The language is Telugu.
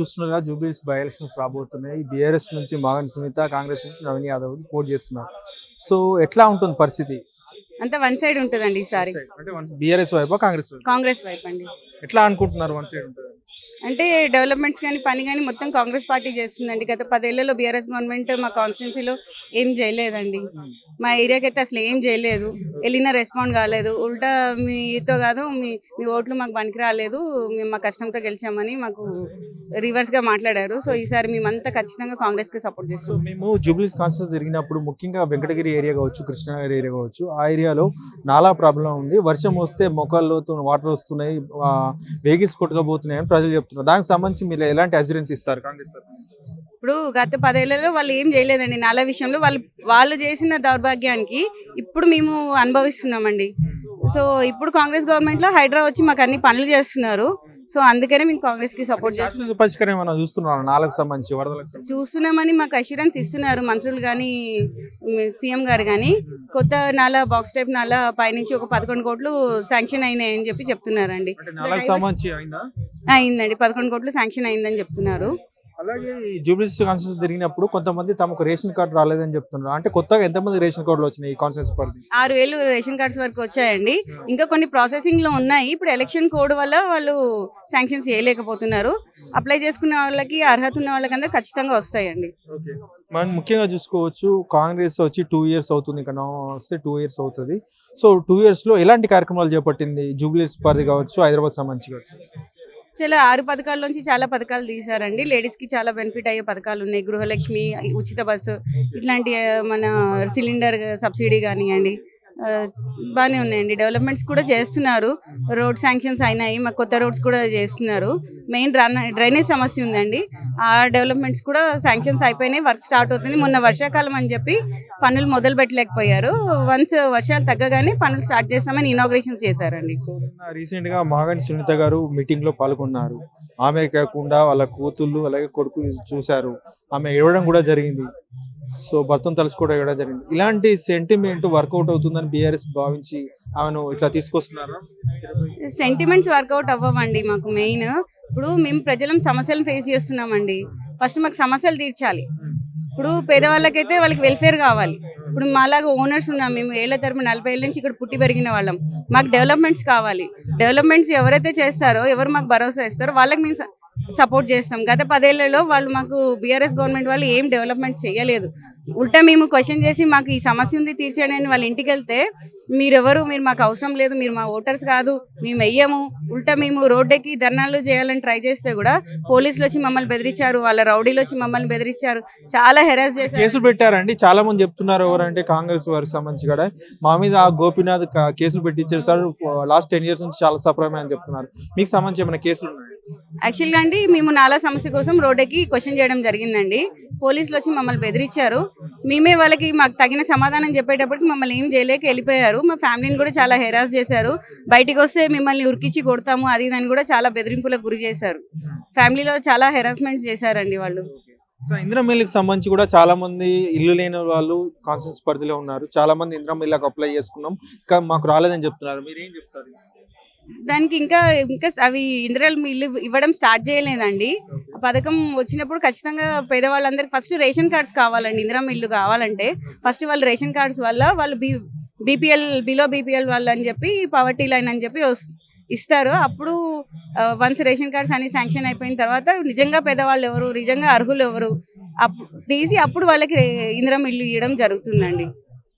చూస్తున్నారుగా జూబ్లీస్ బై ఎలక్షన్స్ రాబోతున్నాయి. బీఆర్ఎస్ నుంచి మాగన్ సునీత కాంగ్రెస్ నుంచి నవీన్ యాదవ్ పోటీ చేస్తున్నారు. సో ఎట్లా ఉంటుంది పరిస్థితి? అంతా వన్ సైడ్ ఉంటుందండి ఈసారి. అంటే బీఆర్ఎస్ వైపా కాంగ్రెస్ వైపు? కాంగ్రెస్ వైపు అండి ఎట్లా అనుకుంటున్నారు వన్ సైడ్ ఉంటుంది అంటే డెవలప్మెంట్స్ కానీ పని కానీ మొత్తం కాంగ్రెస్ పార్టీ చేస్తుందండి. గత పదేళ్ళలో బీఆర్ఎస్ గవర్నమెంట్ మా కాన్స్టిట్యున్సీలో ఏం చేయలేదండి. మా ఏరియాకి అయితే అసలు ఏం చేయలేదు. వెళ్ళినా రెస్పాండ్ కాలేదు. ఉల్టా మీతో కాదు మీ మీ ఓట్లు మాకు పనికి రాలేదు. మేము మా కష్టంతో గెలిచామని మాకు రివర్స్గా మాట్లాడారు. సో ఈసారి మేమంతా ఖచ్చితంగా కాంగ్రెస్కి సపోర్ట్ చేస్తాం. మేము జూబ్లీస్ కాన్స్టిట్యూన్స్ తిరిగినప్పుడు ముఖ్యంగా వెంకటగిరి ఏరియా కావచ్చు కృష్ణగిరి ఏరియా కావచ్చు ఆ ఏరియాలో నాలా ప్రాబ్లం ఉంది. వర్షం వస్తే మొక్కల్లో వాటర్ వస్తున్నాయి. వెహికల్స్ కొట్టుకోబోతున్నాయి అని ప్రజలు చెప్తున్నారు. దానికి సంబంధించి మీరు ఎలాంటి అసిరెన్స్ ఇస్తారు? కాంగ్రెస్? ఇప్పుడు గత పదేళ్ళలో వాళ్ళు ఏం చేయలేదండి. నాలా విషయంలో వాళ్ళు వాళ్ళు చేసిన దౌర్భాగ్యానికి ఇప్పుడు మేము అనుభవిస్తున్నామండి. సో ఇప్పుడు కాంగ్రెస్ గవర్నమెంట్లో హైడ్రా వచ్చి మాకు అన్ని పనులు చేస్తున్నారు. సో అందుకనే మేము కాంగ్రెస్కి సపోర్ట్ చేస్తున్నాం. శాశ్వత పరిష్కారం ఏమైనా చూస్తున్నారు? నాలుగు సంబంధించి వరదలకు సంబంధించి? చూస్తున్నామని మాకు అష్యూరెన్స్ ఇస్తున్నారు మంత్రులు కానీ సీఎం గారు కానీ. కొత్త నాలా బాక్స్ టైప్ నాలా పైనుంచి ఒక పదకొండు కోట్లు శాంక్షన్ అయినాయని చెప్పి చెప్తున్నారండి. అయిందండి. పదకొండు కోట్లు శాంక్షన్ అయిందని చెప్తున్నారు. అలాగే ఈ జూబ్లీస్ కాన్స్టిట్యూన్స్ తిరిగినప్పుడు కొంతమంది తమకు రేషన్ కార్డు రాలేదని చెప్తున్నారు. అంటే కొత్తగా ఎంతమంది రేషన్ కార్డులు వచ్చినాయి ఈ కాన్స్టిట్యూన్స్ పరిధి? ఆరు వేలు రేషన్ కార్డ్స్ వరకు వచ్చాయండి. ఇంకా కొన్ని ప్రాసెసింగ్లో ఉన్నాయి. ఇప్పుడు ఎలక్షన్ కోడ్ వల్ల వాళ్ళు శాంక్షన్స్ చేయలేకపోతున్నారు. అప్లై చేసుకున్న వాళ్ళకి అర్హత ఉన్న వాళ్ళకందరూ ఖచ్చితంగా వస్తాయండి. మనం ముఖ్యంగా చూసుకోవచ్చు కాంగ్రెస్ వచ్చి టూ ఇయర్స్ అవుతుంది ఇక్కడ వస్తే టూ ఇయర్స్ అవుతుంది. సో టూ ఇయర్స్లో ఎలాంటి కార్యక్రమాలు చేపట్టింది జూబ్లీస్ పరిధి కావచ్చు హైదరాబాద్ సంబంధించి కావచ్చు? చాలా ఆరు పథకాల్లోంచి చాలా పథకాలు తీశారండి. లేడీస్కి చాలా బెనిఫిట్ అయ్యే పథకాలు ఉన్నాయి. గృహలక్ష్మి ఉచిత బస్సు ఇట్లాంటి మన సిలిండర్ సబ్సిడీ కానివ్వండి బాగానే ఉన్నాయండి. డెవలప్మెంట్స్ కూడా చేస్తున్నారు. రోడ్ శాంక్షన్స్ అయినాయి. మా కొత్త రోడ్స్ కూడా చేస్తున్నారు. మెయిన్ డ్రైనేజ్ సమస్య ఉందండి. ఆ డెవలప్మెంట్స్ కూడా శాంక్షన్స్ అయిపోయినాయి. వర్క్ స్టార్ట్ అవుతుంది. మొన్న వర్షాకాలం అని చెప్పి పనులు మొదలు పెట్టలేకపోయారు వన్స్ వర్షాలు తగ్గగానే పనులు స్టార్ట్ చేస్తామని ఇనాగ్రేషన్స్ చేశారండి. రీసెంట్గా రీసెంట్గా మాగంటి సునీత గారు మీటింగ్లో పాల్గొన్నారు. ఆమె కాకుండా వాళ్ళ కూతుళ్ళు అలాగే కొడుకు చూశారు. ఆమె ఇవ్వడం కూడా జరిగింది. సో భర్తను తలుచుకోవడం కూడా జరిగింది. ఇలాంటి సెంటిమెంట్ వర్కౌట్ అవుతుందని బీఆర్ఎస్ భావించి ఆమెను ఇట్లా తీసుకొస్తున్నారా? సెంటిమెంట్స్ వర్కౌట్ అవ్వవండి మాకు మెయిన్ ఇప్పుడు మేము ప్రజలం సమస్యలను ఫేస్ చేస్తున్నామండి. ఫస్ట్ మాకు సమస్యలు తీర్చాలి. ఇప్పుడు పేదవాళ్ళకైతే వాళ్ళకి వెల్ఫేర్ కావాలి. ఇప్పుడు మాలాగా ఓనర్స్ ఉన్నాం మేము ఏళ్ళ తరపు నలభై ఏళ్ళ నుంచి ఇక్కడ పుట్టి పెరిగిన వాళ్ళం. మాకు డెవలప్మెంట్స్ కావాలి. డెవలప్మెంట్స్ ఎవరైతే చేస్తారో ఎవరు మాకు భరోసా ఇస్తారో వాళ్ళకి మేము సపోర్ట్ చేస్తాం. గత పదేళ్ళలో వాళ్ళు మాకు బీఆర్ఎస్ గవర్నమెంట్ వాళ్ళు ఏం డెవలప్మెంట్ చేయలేదు ఉల్టా మేము క్వశ్చన్ చేసి మాకు ఈ సమస్య ఉంది తీర్చేయడానికి వాళ్ళ ఇంటికి వెళ్తే మీరెవరు? మీరు మాకు అవసరం లేదు మీరు మా ఓటర్స్ కాదు మేము వెయ్యము. ఉల్టా మేము రోడ్డెక్కి ధర్నాలు చేయాలని ట్రై చేస్తే కూడా పోలీసులు వచ్చి మమ్మల్ని బెదిరించారు వాళ్ళ రౌడీలు వచ్చి మమ్మల్ని బెదిరించారు చాలా హెరాస్ చేశారు. కేసులు పెట్టారండి. చాలా మంది చెప్తున్నారు ఎవరంటే కాంగ్రెస్ వారికి సంబంధించి కూడా. మా మీద ఆ గోపీనాథ్ కేసులు పెట్టించారు సార్. లాస్ట్ టెన్ ఇయర్స్ నుంచి చాలా సఫరమే అని చెప్తున్నారు. మీకు సంబంధించి ఏమైనా కేసులు ఉన్నాయి? యాక్చువల్గా అండి మేము నాలా సమస్య కోసం రోడ్డుకి క్వశ్చన్ చేయడం జరిగిందండి. పోలీసులు వచ్చి మమ్మల్ని బెదిరించారు. మేమే వాళ్ళకి మాకు తగిన సమాధానం చెప్పేటప్పటికి మమ్మల్ని ఏం చేయలేక వెళ్ళిపోయారు. మా ఫ్యామిలీని కూడా చాలా హెరాస్ చేశారు. బయటికి వస్తే మిమ్మల్ని ఉరికిచ్చి కొడతాము అది ఇదని కూడా చాలా బెదిరింపులకు గురి చేశారు. ఫ్యామిలీలో చాలా హెరాస్మెంట్స్ చేశారండి వాళ్ళు. సో ఇందిరా సంబంధించి కూడా చాలా మంది ఇల్లు లేని వాళ్ళు కాన్సియస్ పరిధిలో ఉన్నారు. చాలా మంది ఇందిరా అప్లై చేసుకున్నాం. ఇంకా మాకు రాలేదని చెప్తున్నారు. మీరు ఏం చెప్తారు? దానికి ఇంకా ఇంకా అవి ఇందిరాలు ఇల్లు ఇవ్వడం స్టార్ట్ చేయలేదండి. పథకం వచ్చినప్పుడు ఖచ్చితంగా పేదవాళ్ళందరికీ ఫస్ట్ రేషన్ కార్డ్స్ కావాలండి. ఇందిరా ఇల్లు కావాలంటే ఫస్ట్ వాళ్ళు రేషన్ కార్డ్స్ వల్ల వాళ్ళు బీ బీపీఎల్ బిలో బీపీఎల్ వాళ్ళు అని చెప్పి పవర్టీ లైన్ అని చెప్పి వస్- ఇస్తారు. అప్పుడు వన్స్ రేషన్ కార్డ్స్ అన్ని శాంక్షన్ అయిపోయిన తర్వాత నిజంగా పేదవాళ్ళు ఎవరు నిజంగా అర్హులు ఎవరు అప్ తీసి అప్పుడు వాళ్ళకి ఇందిరా ఇల్లు ఇవ్వడం జరుగుతుందండి.